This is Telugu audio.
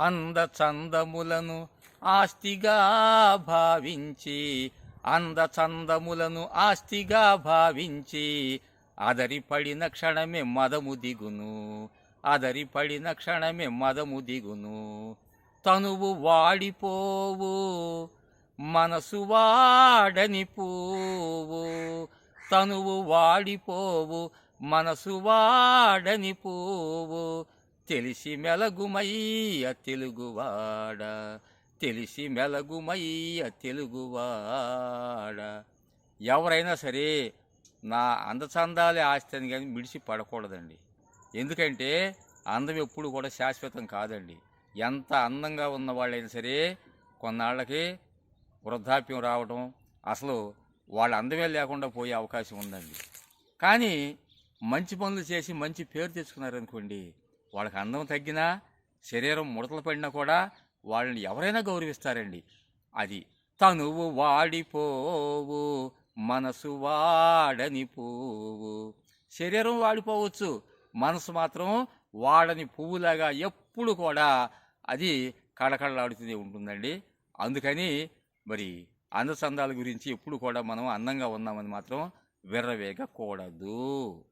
అందచందములను ఆస్తిగా భావించి అందచందములను ఆస్తిగా భావించి అదరిపడిన క్షణమే మదము దిగును అదరిపడిన క్షణమే మదము దిగును. తనువు వాడిపోవు మనసు వాడని పోవు. తనువు వాడిపోవు మనసు వాడని పోవు. తెలిసి మెలగుమయ్య తెలుగువాడ తెలిసి మెలగుమయ్య తెలుగువాడ. ఎవరైనా సరే నా అందచందాలే ఆస్తిని కానీ మిడిచి పడకూడదండి. ఎందుకంటే అందం ఎప్పుడు కూడా శాశ్వతం కాదండి. ఎంత అందంగా ఉన్న వాళ్ళైనా సరే కొన్నాళ్ళకి వృద్ధాప్యం రావడం అసలు వాళ్ళ అందమే లేకుండా పోయే అవకాశం ఉందండి. కానీ మంచి పనులు చేసి మంచి పేరు తెచ్చుకున్నారనుకోండి వాళ్ళకి అందం తగ్గినా శరీరం ముడతలు పడినా కూడా వాళ్ళని ఎవరైనా గౌరవిస్తారండి. అది తనువు వాడిపోవు మనసు వాడని పువ్వు శరీరం వాడిపోవచ్చు మనసు మాత్రం వాడని పువ్వులాగా ఎప్పుడు కూడా అది కళకళలాడుతూనే ఉంటుందండి. అందుకని మరి అందచందాల గురించి ఎప్పుడు కూడా మనం అందంగా ఉన్నామని మాత్రం విర్రవేగకూడదు.